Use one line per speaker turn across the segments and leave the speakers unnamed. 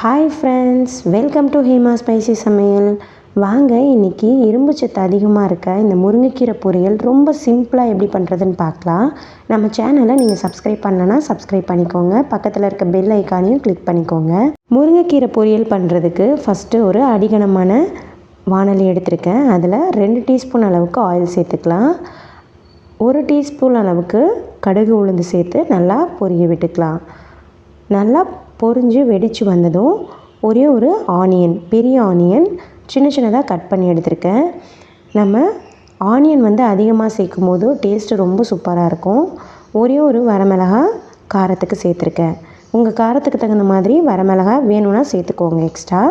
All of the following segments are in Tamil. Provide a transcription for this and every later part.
Hi friends welcome to Hema spicy சமையல் வாங்க இன்றைக்கி இரும்பு சத்து அதிகமாக இருக்க இந்த முருங்கைக்கீரை பொரியல் ரொம்ப சிம்பிளாக எப்படி பண்ணுறதுன்னு பார்க்கலாம். நம்ம சேனலை நீங்கள் சப்ஸ்கிரைப் பண்ணலன்னா சப்ஸ்கிரைப் பண்ணிக்கோங்க. பக்கத்தில் இருக்க பெல் ஐக்கானையும் கிளிக் பண்ணிக்கோங்க. முருங்கைக்கீரை பொரியல் பண்ணுறதுக்கு ஃபஸ்ட்டு ஒரு அடிகனமான வானலி எடுத்திருக்கேன். அதில் ரெண்டு டீஸ்பூன் அளவுக்கு ஆயில் சேர்த்துக்கலாம். ஒரு டீஸ்பூன் அளவுக்கு கடுகு உளுந்து சேர்த்து நல்லா பொரிய விட்டுக்கலாம். நல்லா பொரிஞ்சு வெடித்து வந்ததும் ஒரே ஒரு ஆனியன் பெரிய ஆனியன். சின்ன சின்னதாக கட் பண்ணி எடுத்திருக்கேன். நம்ம ஆனியன் வந்து அதிகமாக சேர்க்கும் போது டேஸ்ட்டு ரொம்ப சூப்பராக இருக்கும். ஒரே ஒரு வரமிளகா காரத்துக்கு சேர்த்துருக்கேன். உங்கள் காரத்துக்கு தகுந்த மாதிரி வரமிளகா வேணும்னா சேர்த்துக்கோங்க எக்ஸ்ட்ரா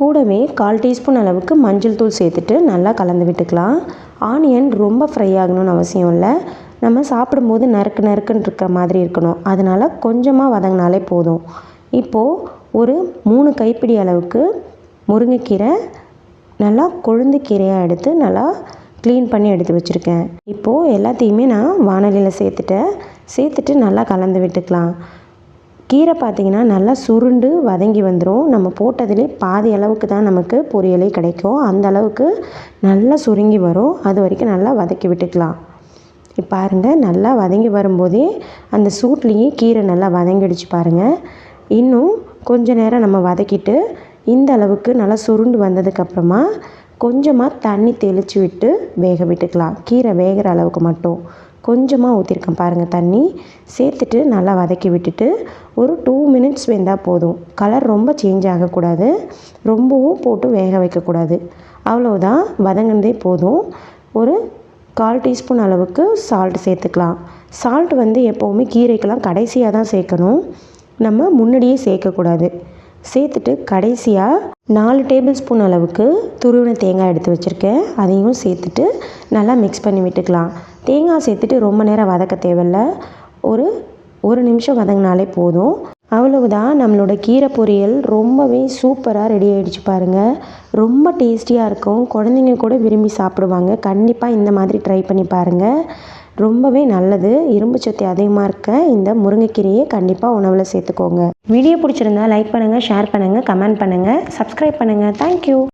கூடவே கால் டீஸ்பூன் அளவுக்கு மஞ்சள் தூள் சேர்த்துட்டு நல்லா கலந்து விட்டுக்கலாம். ஆனியன் ரொம்ப ஃப்ரை ஆகணும்னு அவசியம் இல்லை. நம்ம சாப்பிடும்போது நறுக்கு நறுக்குன்னு இருக்கிற மாதிரி இருக்கணும். அதனால் கொஞ்சமாக வதங்கினாலே போதும். இப்போது ஒரு மூணு கைப்பிடி அளவுக்கு முருங்கைக்கீரை நல்லா கொழுந்து கீரையாக எடுத்து நல்லா க்ளீன் பண்ணி எடுத்து வச்சுருக்கேன். இப்போது எல்லாத்தையுமே நான் வானலியில் சேர்த்துட்டேன். சேர்த்துட்டு நல்லா கலந்து விட்டுக்கலாம். கீரை பார்த்திங்கன்னா நல்லா சுருண்டு வதங்கி வந்துடும் நம்ம போட்டதுலேயே பாதி அளவுக்கு தான் நமக்கு பொரியலே கிடைக்கும். அந்த அளவுக்கு நல்லா சுருங்கி வரும். அது வரைக்கும் நல்லா வதக்கி விட்டுக்கலாம். இப்போ பாருங்கள் நல்லா வதங்கி வரும்போதே அந்த சூட்லேயே கீரை நல்லா வதங்கிடுச்சு பாருங்கள் இன்னும் கொஞ்ச நேரம் நம்ம வதக்கிட்டு இந்த அளவுக்கு நல்லா சுருண்டு வந்ததுக்கப்புறமா கொஞ்சமாக தண்ணி தெளித்து விட்டு வேக விட்டுக்கலாம். கீரை வேகிற அளவுக்கு மட்டும். கொஞ்சமாக ஊற்றிருக்கேன் பாருங்கள் தண்ணி. சேர்த்துட்டு நல்லா வதக்கி விட்டுட்டு ஒரு டூ மினிட்ஸ் வெந்தால் போதும். கலர் ரொம்ப சேஞ்ச் ஆகக்கூடாது. ரொம்பவும் போட்டு வேக வைக்கக்கூடாது. அவ்வளோதான் வதங்கினதே போதும். ஒரு கால் டீஸ்பூன் அளவுக்கு சால்ட் சேர்த்துக்கலாம். சால்ட் வந்து எப்போவுமே கீரைக்கெல்லாம் கடைசியாக தான் சேர்க்கணும். நம்ம முன்னாடியே சேர்க்கக்கூடாது. சேர்த்துட்டு கடைசியாக நாலு டேபிள் ஸ்பூன் அளவுக்கு துருவின தேங்காய் எடுத்து வச்சுருக்கேன். அதையும் சேர்த்துட்டு நல்லா மிக்ஸ் பண்ணி விட்டுக்கலாம். தேங்காய் சேர்த்துட்டு ரொம்ப நேரம் வதக்க தேவையில்ல. ஒரு ஒரு நிமிஷம் வதங்கினாலே போதும். அவ்வளவுதான் நம்மளோட கீரை பொரியல் ரொம்பவே சூப்பராக ரெடி ஆகிடுச்சு பாருங்கள் ரொம்ப டேஸ்டியாக இருக்கும். குழந்தைங்க கூட விரும்பி சாப்பிடுவாங்க. கண்டிப்பாக இந்த மாதிரி ட்ரை பண்ணி பாருங்கள் ரொம்பவே நல்லது. இரும்பு சத்து அதிகமாக இருக்க இந்த முருங்கைக்கீரையை கண்டிப்பாக உணவில் சேர்த்துக்கோங்க. வீடியோ பிடிச்சிருந்தா லைக் பண்ணுங்கள் ஷேர் பண்ணுங்கள் கமெண்ட் பண்ணுங்கள் சப்ஸ்கிரைப் பண்ணுங்கள் தேங்க்யூ